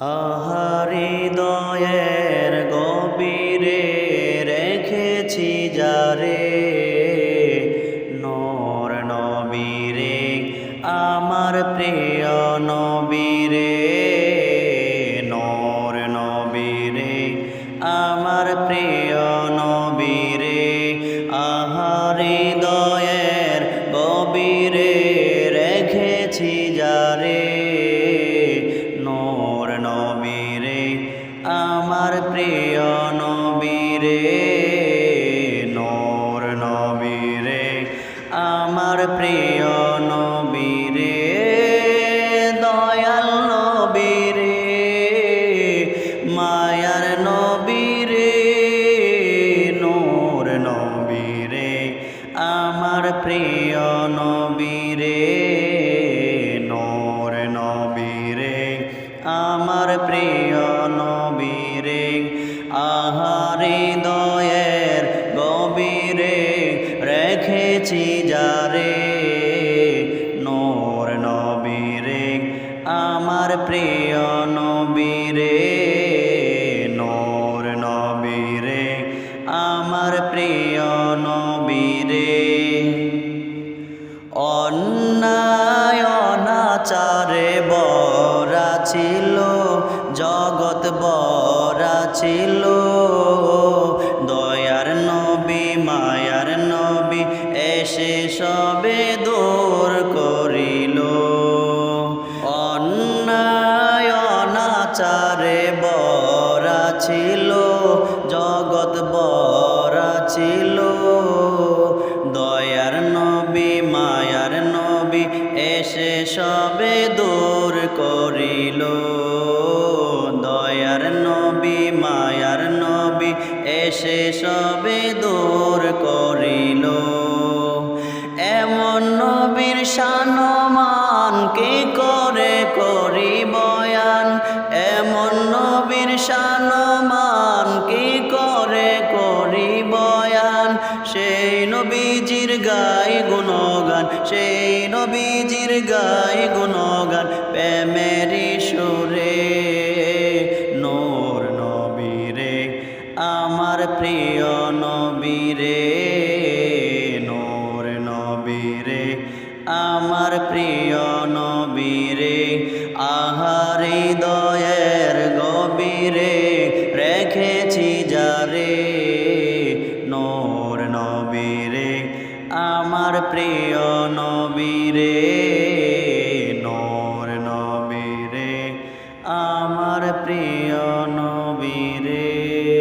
আহারি দয়ের গভীরে রেখেছি যারে। নর নবীরে, আমার প্রিয় নবীরে। নর নবীরে, আমার প্রিয় নবীরে। আহারি দয়ের গভীরে নবীরে, নূর নবীরে, আমার প্রিয় নবীরে, দয়াল নবীরে, মায়ার নবীরে, নূর নবীরে, আমার প্রিয় নবীরে, নূর নবীরে, আমার প্রিয় আহারে দয়ের গভীরে রেখেছি যারে নূর নবীরে, আমার প্রিয় নবীরে। নূর নবীরে, আমার প্রিয় নবীরে। অন্যায়, অনাচারে বরা ছিল, জগৎ বরা ছিল। দূর করিল। অন্যায়, অনাচারে বরা ছিল, জগৎ বরা ছিল। দয়ার নবী, মায়ার নবী এসে সবে দূর করিল। দয়ার নবী, মায়ার নবী এসে সবে দূর করিল। নবীর শানমান কি করে করি বয়ান এমন নবীর শানমান কি করে করি বয়ান সেই নবীজির গাই গুণগান, সেই নবীজির গাই গুণগান প্রেমেরি সুরে। নূর নবীরে, আমার প্রিয় নবীরে, নূর নবীরে আমার প্রিয় নবীরে, আহারি দয়ের গভীরে রেখেছি যারে, নূর নবীরে, আমার প্রিয় নবীরে, নূর নবীরে, আমার প্রিয় নবীরে।